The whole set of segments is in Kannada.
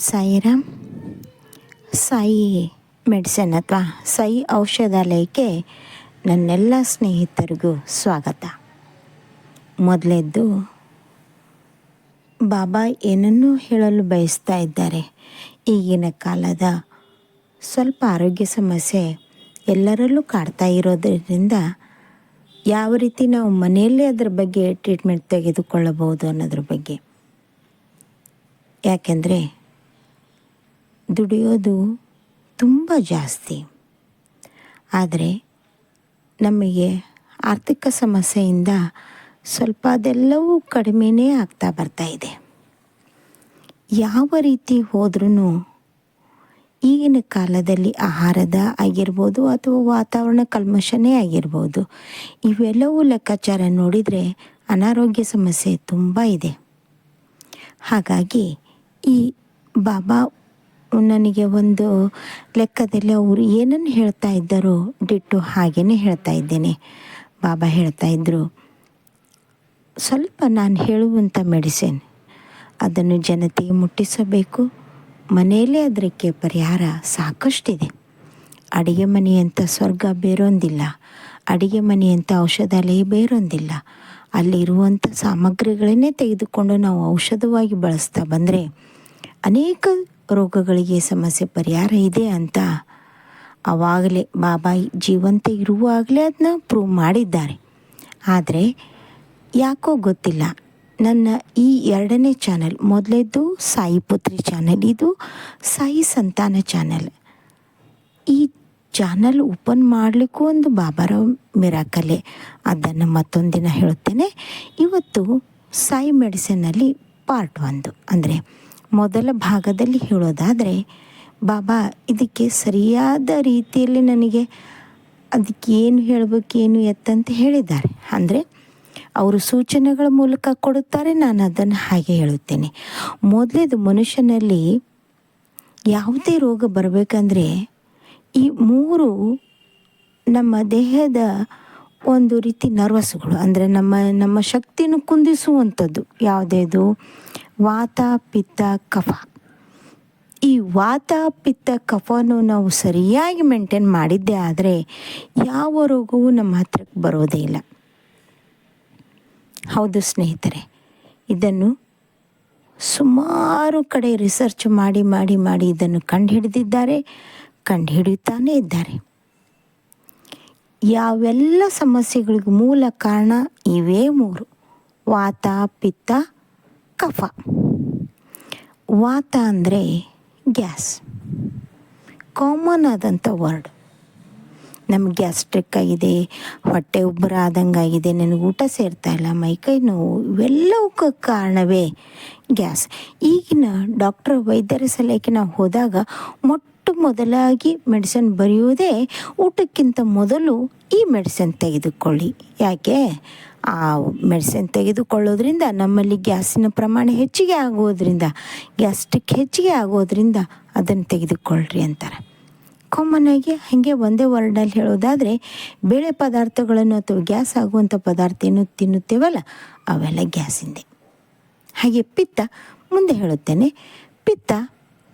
ಸಾಯಿರಾಮ್ ಸಾಯಿ ಮೆಡಿಸಿನ್ ಅಥವಾ ಸಾಯಿ ಔಷಧಾಲಯಕ್ಕೆ ನನ್ನೆಲ್ಲ ಸ್ನೇಹಿತರಿಗೂ ಸ್ವಾಗತ. ಮೊದಲೆದ್ದು, ಬಾಬಾ ಏನನ್ನೂ ಹೇಳಲು ಬಯಸ್ತಾ ಇದ್ದಾರೆ. ಈಗಿನ ಕಾಲದ ಸ್ವಲ್ಪ ಆರೋಗ್ಯ ಸಮಸ್ಯೆ ಎಲ್ಲರಲ್ಲೂ ಕಾಡ್ತಾ ಇರೋದರಿಂದ ಯಾವ ರೀತಿ ನಾವು ಮನೆಯಲ್ಲೇ ಅದರ ಬಗ್ಗೆ ಟ್ರೀಟ್ಮೆಂಟ್ ತೆಗೆದುಕೊಳ್ಳಬಹುದು ಅನ್ನೋದ್ರ ಬಗ್ಗೆ. ಯಾಕೆಂದರೆ ದುಡಿಯೋದು ತುಂಬ ಜಾಸ್ತಿ. ಆದರೆ ನಮಗೆ ಆರ್ಥಿಕ ಸಮಸ್ಯೆಯಿಂದ ಸ್ವಲ್ಪ ಅದೆಲ್ಲವೂ ಕಡಿಮೆನೇ ಆಗ್ತಾ ಬರ್ತಾ ಇದೆ. ಯಾವ ರೀತಿ ಹೋದ್ರೂ ಈಗಿನ ಕಾಲದಲ್ಲಿ ಆಹಾರದ ಆಗಿರ್ಬೋದು ಅಥವಾ ವಾತಾವರಣ ಕಲ್ಮಶನೇ ಆಗಿರ್ಬೋದು, ಇವೆಲ್ಲವೂ ಲೆಕ್ಕಾಚಾರ ನೋಡಿದರೆ ಅನಾರೋಗ್ಯ ಸಮಸ್ಯೆ ತುಂಬ ಇದೆ. ಹಾಗಾಗಿ ಈ ಬಾಬಾ ನನಗೆ ಒಂದು ಲೆಕ್ಕದಲ್ಲಿ ಅವರು ಏನನ್ನು ಹೇಳ್ತಾ ಇದ್ದಾರೋ ಡಿಟ್ಟು ಹಾಗೇ ಹೇಳ್ತಾ ಇದ್ದೇನೆ. ಬಾಬಾ ಹೇಳ್ತಾ ಇದ್ದರು ಸ್ವಲ್ಪ ನಾನು ಹೇಳುವಂಥ ಮೆಡಿಸಿನ್, ಅದನ್ನು ಜನತೆಗೆ ಮುಟ್ಟಿಸಬೇಕು. ಮನೆಯಲ್ಲೇ ಅದಕ್ಕೆ ಪರಿಹಾರ ಸಾಕಷ್ಟಿದೆ. ಅಡಿಗೆ ಮನೆಯಂಥ ಸ್ವರ್ಗ ಬೇರೊಂದಿಲ್ಲ. ಅಡಿಗೆ ಮನೆಯಂಥ ಔಷಧಾಲಯ ಬೇರೊಂದಿಲ್ಲ. ಅಲ್ಲಿರುವಂಥ ಸಾಮಗ್ರಿಗಳನ್ನೇ ತೆಗೆದುಕೊಂಡು ನಾವು ಔಷಧವಾಗಿ ಬಳಸ್ತಾ ಬಂದರೆ ಅನೇಕ ರೋಗಗಳಿಗೆ ಸಮಸ್ಯೆ ಪರಿಹಾರ ಇದೆ ಅಂತ ಆವಾಗಲೇ ಬಾಬಾಯಿ ಜೀವಂತ ಇರುವಾಗಲೇ ಅದನ್ನ ಪ್ರೂವ್ ಮಾಡಿದ್ದಾರೆ. ಆದರೆ ಯಾಕೋ ಗೊತ್ತಿಲ್ಲ. ನನ್ನ ಈ ಎರಡನೇ ಚಾನಲ್ ಮೊದಲೇದು ಸಾಯಿ ಪುತ್ರಿ ಚಾನಲ್ ಇದು ಸಾಯಿ ಸಂತಾನ ಚಾನಲ್ ಈ ಚಾನಲ್ ಓಪನ್ ಮಾಡಲಿಕ್ಕೂ ಒಂದು ಬಾಬಾರ ಮಿರಾಕಲೆ ಅದನ್ನು ದಿನ ಹೇಳುತ್ತೇನೆ. ಇವತ್ತು ಸಾಯಿ ಮೆಡಿಸಿನಲ್ಲಿ ಪಾರ್ಟ್ ಒಂದು. ಅಂದರೆ ಮೊದಲ ಭಾಗದಲ್ಲಿ ಹೇಳೋದಾದರೆ, ಬಾಬಾ, ಇದಕ್ಕೆ ಸರಿಯಾದ ರೀತಿಯಲ್ಲಿ ನನಗೆ ಅದಕ್ಕೆ ಏನು ಹೇಳಬೇಕು, ಏನು ಎತ್ತಂತ ಹೇಳಿದ್ದಾರೆ. ಅಂದರೆ, ಅವರು ಸೂಚನೆಗಳ ಮೂಲಕ ಕೊಡುತ್ತಾರೆ, ನಾನು ಅದನ್ನು ಹಾಗೆ ಹೇಳುತ್ತೇನೆ. ಮೊದಲೇದು ಮನುಷ್ಯನಲ್ಲಿ ಯಾವುದೇ ರೋಗ ಬರಬೇಕಂದ್ರೆ, ಈ ಮೂರು ನಮ್ಮ ದೇಹದ ಒಂದು ರೀತಿ ನರ್ವಸ್ಗಳು ಅಂದರೆ ನಮ್ಮ ನಮ್ಮ ಶಕ್ತಿಯನ್ನು ಕುಂದಿಸುವಂಥದ್ದು ಯಾವುದೇದು ವಾತ ಪಿತ್ತ ಕಫ. ಈ ವಾತ ಪಿತ್ತ ಕಫನು ನಾವು ಸರಿಯಾಗಿ ಮೇಂಟೈನ್ ಮಾಡಿದ್ದೇ ಆದರೆ ಯಾವ ರೋಗವೂ ನಮ್ಮ ಹತ್ರಕ್ಕೆ ಬರೋದೇ ಇಲ್ಲ. ಹೌದು ಸ್ನೇಹಿತರೆ, ಇದನ್ನು ಸುಮಾರು ಕಡೆ ರಿಸರ್ಚ್ ಮಾಡಿ ಮಾಡಿ ಮಾಡಿ ಇದನ್ನು ಕಂಡುಹಿಡಿದಿದ್ದಾರೆ, ಕಂಡುಹಿಡಿಯುತ್ತಾನೇ ಇದ್ದಾರೆ. ಯಾವೆಲ್ಲ ಸಮಸ್ಯೆಗಳಿಗೂ ಮೂಲ ಕಾರಣ ಇವೇ ಮೂರು. ವಾತ ಪಿತ್ತ ಕಫ. ವಾತ ಅಂದರೆ ಗ್ಯಾಸ್. ಕಾಮನ್ ಆದಂಥ ವರ್ಡ್. ನಮ್ಗೆ ಗ್ಯಾಸ್ಟ್ರಿಕ್ ಆಗಿದೆ, ಹೊಟ್ಟೆ ಉಬ್ಬರ ಆದಂಗೆ ಆಗಿದೆ, ನನಗೆ ಊಟ ಸೇರ್ತಾ ಇಲ್ಲ ಮೈಕೈ ನೋವು, ಇವೆಲ್ಲವಕ್ಕೆ ಕಾರಣವೇ ಗ್ಯಾಸ್. ಈಗಿನ ಡಾಕ್ಟರ್ ವೈದ್ಯರ ಸಲಹೆಗೆ ನಾವು ಹೋದಾಗ ಮೊಟ್ಟ ಮೊದಲಾಗಿ ಮೆಡಿಸಿನ್ ಬರೆಯುವುದೇ ಊಟಕ್ಕಿಂತ ಮೊದಲು ಈ ಮೆಡಿಸಿನ್ ತೆಗೆದುಕೊಳ್ಳಿ. ಯಾಕೆ? ಆ ಮೆಡಿಸಿನ್ ತೆಗೆದುಕೊಳ್ಳೋದ್ರಿಂದ ನಮ್ಮಲ್ಲಿ ಗ್ಯಾಸಿನ ಪ್ರಮಾಣ ಹೆಚ್ಚಿಗೆ ಆಗೋದ್ರಿಂದ ಗ್ಯಾಸ್ಟಿಕ್ ಹೆಚ್ಚಿಗೆ ಆಗೋದ್ರಿಂದ ಅದನ್ನು ತೆಗೆದುಕೊಳ್ಳ್ರಿ ಅಂತಾರೆ. ಕಾಮನ್ ಆಗಿ ಹಾಗೆ ಒಂದೇ ವರ್ಡಲ್ಲಿ ಹೇಳೋದಾದರೆ ಬೇಳೆ ಪದಾರ್ಥಗಳನ್ನು ಅಥವಾ ಗ್ಯಾಸ್ ಆಗುವಂಥ ಪದಾರ್ಥ ಏನು ತಿನ್ನುತ್ತೇವಲ್ಲ, ಅವೆಲ್ಲ ಗ್ಯಾಸಿಂದೆ. ಹಾಗೆ ಪಿತ್ತ ಮುಂದೆ ಹೇಳುತ್ತೇನೆ, ಪಿತ್ತ,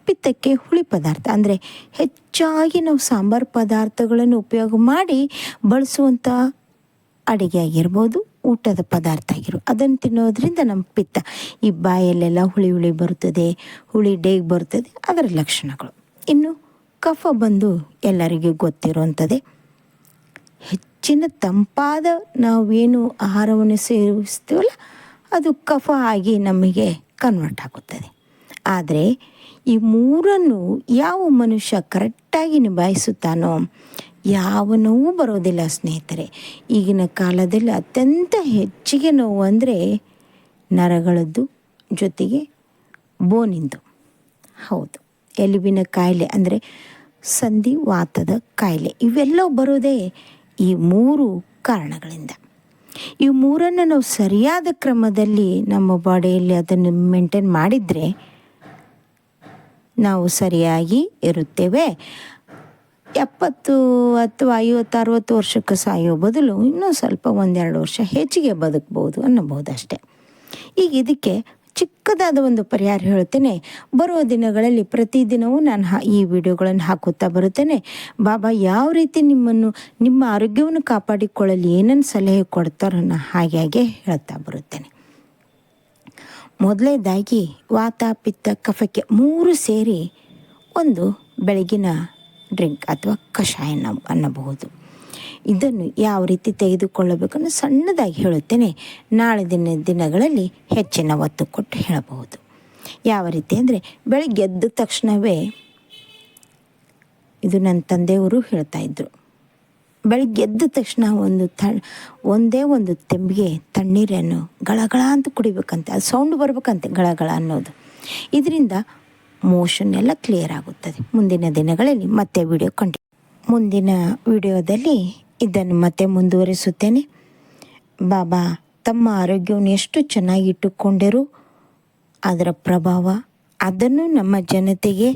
ಪಿತ್ತಕ್ಕೆ ಹುಳಿ ಪದಾರ್ಥ, ಅಂದರೆ ಹೆಚ್ಚಾಗಿ ನಾವು ಸಾಂಬಾರು ಪದಾರ್ಥಗಳನ್ನು ಉಪಯೋಗ ಮಾಡಿ ಬಳಸುವಂಥ ಅಡುಗೆ ಆಗಿರ್ಬೋದು ಊಟದ ಪದಾರ್ಥ ಆಗಿರು. ಅದನ್ನು ತಿನ್ನೋದ್ರಿಂದ ನಮ್ಮ ಪಿತ್ತ ಈ ಬಾಯಲ್ಲೆಲ್ಲ ಹುಳಿ ಹುಳಿ ಬರುತ್ತದೆ, ಹುಳಿ ಡೇಗ್ ಬರ್ತದೆ ಅದರ ಲಕ್ಷಣಗಳು. ಇನ್ನು ಕಫ ಬಂದು ಎಲ್ಲರಿಗೂ ಗೊತ್ತಿರುವಂಥದ್ದೇ ಹೆಚ್ಚಿನ ತಂಪಾದ ನಾವೇನು ಆಹಾರವನ್ನು ಸೇವಿಸ್ತೀವಲ್ಲ, ಅದು ಕಫ ಆಗಿ ನಮಗೆ ಕನ್ವರ್ಟ್ ಆಗುತ್ತದೆ. ಆದರೆ ಈ ಮೂರನ್ನು ಯಾವ ಮನುಷ್ಯ ಕರೆಕ್ಟಾಗಿ ನಿಭಾಯಿಸುತ್ತಾನೋ ಯಾವ ನೋವು ಬರೋದಿಲ್ಲ ಸ್ನೇಹಿತರೆ. ಈಗಿನ ಕಾಲದಲ್ಲಿ ಅತ್ಯಂತ ಹೆಚ್ಚಿಗೆ ನೋವು ಅಂದರೆ ನರಗಳದ್ದು ಜೊತೆಗೆ ಬೋನಿಂದು. ಹೌದು. ಎಲುಬಿನ ಕಾಯಿಲೆ ಅಂದರೆ ಸಂಧಿವಾತದ ಕಾಯಿಲೆ. ಇವೆಲ್ಲ ಬರೋದೇ ಈ ಮೂರು ಕಾರಣಗಳಿಂದ. ಈ ಮೂರನ್ನು ನಾವು ಸರಿಯಾದ ಕ್ರಮದಲ್ಲಿ ನಮ್ಮ ಬಾಡಿಯಲ್ಲಿ ಅದನ್ನು ಮೇಂಟೈನ್ ಮಾಡಿದರೆ ನಾವು ಸರಿಯಾಗಿ ಇರುತ್ತೇವೆ. ಎಪ್ಪತ್ತು ಅಥವಾ ಐವತ್ತು, ಅರುವತ್ತು ವರ್ಷಕ್ಕೆ ಸಾಯೋ ಬದಲು ಇನ್ನೂ ಸ್ವಲ್ಪ ಒಂದೆರಡು ವರ್ಷ ಹೆಚ್ಚಿಗೆ ಬದುಕ್ಬೋದು ಅನ್ನಬಹುದು ಅಷ್ಟೆ ಈಗ ಇದಕ್ಕೆ ಚಿಕ್ಕದಾದ ಒಂದು ಪರಿಹಾರ ಹೇಳುತ್ತೇನೆ. ಬರುವ ದಿನಗಳಲ್ಲಿ ಪ್ರತಿದಿನವೂ ನಾನು ಹಾ ಈ ವಿಡಿಯೋಗಳನ್ನು ಹಾಕುತ್ತಾ ಬರುತ್ತೇನೆ. ಬಾಬಾ, ಯಾವ ರೀತಿ ನಿಮ್ಮನ್ನು, ನಿಮ್ಮ ಆರೋಗ್ಯವನ್ನು ಕಾಪಾಡಿಕೊಳ್ಳಲು ಏನನ್ನು ಸಲಹೆ ಕೊಡ್ತಾರೋ ನಾನು ಹಾಗೆ ಹಾಗೆ ಹೇಳ್ತಾ ಬರುತ್ತೇನೆ. ಮೊದಲನೇದಾಗಿ ವಾತ ಪಿತ್ತ ಕಫಕ್ಕೆ ಮೂರು ಸೇರಿ ಒಂದು ಬೆಳಗಿನ ಡ್ರಿಂಕ್ ಅಥವಾ ಕಷಾಯ ಅನ್ನಬಹುದು. ಇದನ್ನು ಯಾವ ರೀತಿ ತೆಗೆದುಕೊಳ್ಳಬೇಕನ್ನು ಸಣ್ಣದಾಗಿ ಹೇಳುತ್ತೇನೆ. ನಾಳೆ ದಿನ, ದಿನಗಳಲ್ಲಿ ಹೆಚ್ಚಿನ ಒತ್ತು ಕೊಟ್ಟು ಹೇಳಬಹುದು. ಯಾವ ರೀತಿ ಅಂದರೆ ಬೆಳಗ್ಗೆ ಎದ್ದ ತಕ್ಷಣವೇ ಇದು ನನ್ನ ತಂದೆಯವರು ಹೇಳ್ತಾ ಇದ್ದರು ಬೆಳಗ್ಗೆ ಎದ್ದ ತಕ್ಷಣ ಒಂದು ತ, ಒಂದೇ ಒಂದು ತೆಂಬಿಗೆ ತಣ್ಣೀರನ್ನು ಗಳಗಳ ಅಂತ ಕುಡಿಬೇಕಂತೆ, ಅದು ಸೌಂಡ್ ಬರಬೇಕಂತೆ ಗಳಗಳ ಅನ್ನೋದು. ಇದರಿಂದ ಮೋಷನ್ ಎಲ್ಲ ಕ್ಲಿಯರ್ ಆಗುತ್ತದೆ. ಮುಂದಿನ ದಿನಗಳಲ್ಲಿ ಮತ್ತೆ ವಿಡಿಯೋ ಕಂಡು ಮುಂದಿನ ವಿಡಿಯೋದಲ್ಲಿ ಇದನ್ನು ಮತ್ತೆ ಮುಂದುವರಿಸುತ್ತೇನೆ. ಬಾಬಾ, ತಮ್ಮ ಆರೋಗ್ಯವನ್ನು ಎಷ್ಟು ಚೆನ್ನಾಗಿ ಇಟ್ಟುಕೊಂಡರು, ಅದರ ಪ್ರಭಾವ, ಅದನ್ನು ನಮ್ಮ ಜನತೆಗೆ,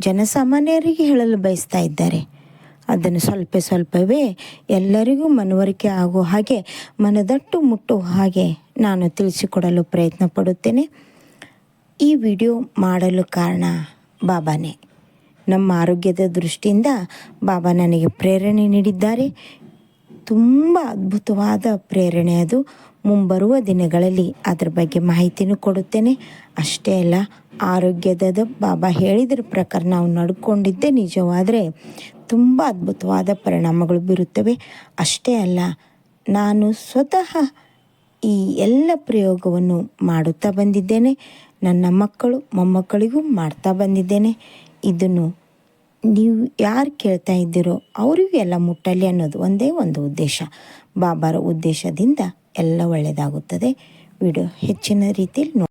ಜನಸಾಮಾನ್ಯರಿಗೆ ಹೇಳಲು ಬಯಸ್ತಾ ಇದ್ದಾರೆ. ಅದನ್ನು ಸ್ವಲ್ಪ ಸ್ವಲ್ಪವೇ ಎಲ್ಲರಿಗೂ ಮನವರಿಕೆ ಆಗೋ ಹಾಗೆ ಮನದಟ್ಟು ಮುಟ್ಟುವ ಹಾಗೆ ನಾನು ತಿಳಿಸಿಕೊಡಲು ಪ್ರಯತ್ನ ಪಡುತ್ತೇನೆ. ಈ ವಿಡಿಯೋ ಮಾಡಲು ಕಾರಣ ಬಾಬಾನೇ. ನಮ್ಮ ಆರೋಗ್ಯದ ದೃಷ್ಟಿಯಿಂದ ಬಾಬಾ ನನಗೆ ಪ್ರೇರಣೆ ನೀಡಿದ್ದಾರೆ. ತುಂಬ ಅದ್ಭುತವಾದ ಪ್ರೇರಣೆ ಅದು. ಮುಂಬರುವ ದಿನಗಳಲ್ಲಿ ಅದರ ಬಗ್ಗೆ ಮಾಹಿತಿನೂ ಕೊಡುತ್ತೇನೆ. ಅಷ್ಟೇ ಅಲ್ಲ, ಆರೋಗ್ಯದ ಬಾಬಾ ಹೇಳಿದ್ರ ಪ್ರಕಾರ ನಾವು ನಡ್ಕೊಂಡಿದ್ದೇ ನಿಜವಾದರೆ ತುಂಬ ಅದ್ಭುತವಾದ ಪರಿಣಾಮಗಳು ಬೀರುತ್ತವೆ. ಅಷ್ಟೇ ಅಲ್ಲ, ನಾನು ಸ್ವತಃ ಈ ಎಲ್ಲ ಪ್ರಯೋಗವನ್ನು ಮಾಡುತ್ತಾ ಬಂದಿದ್ದೇನೆ. ನನ್ನ ಮಕ್ಕಳು ಮೊಮ್ಮಕ್ಕಳಿಗೂ ಮಾಡ್ತಾ ಬಂದಿದ್ದೇನೆ. ಇದನ್ನು ನೀವು ಯಾರು ಕೇಳ್ತಾ ಇದ್ದೀರೋ ಅವರಿಗೂ ಎಲ್ಲ ಮುಟ್ಟಲಿ ಅನ್ನೋದು ಒಂದೇ ಒಂದು ಉದ್ದೇಶ. ಬಾಬಾರ ಉದ್ದೇಶದಿಂದ ಎಲ್ಲ ಒಳ್ಳೆಯದಾಗುತ್ತದೆ ವಿಡಿಯೋ ಹೆಚ್ಚಿನ ರೀತಿಯಲ್ಲಿ ನೋ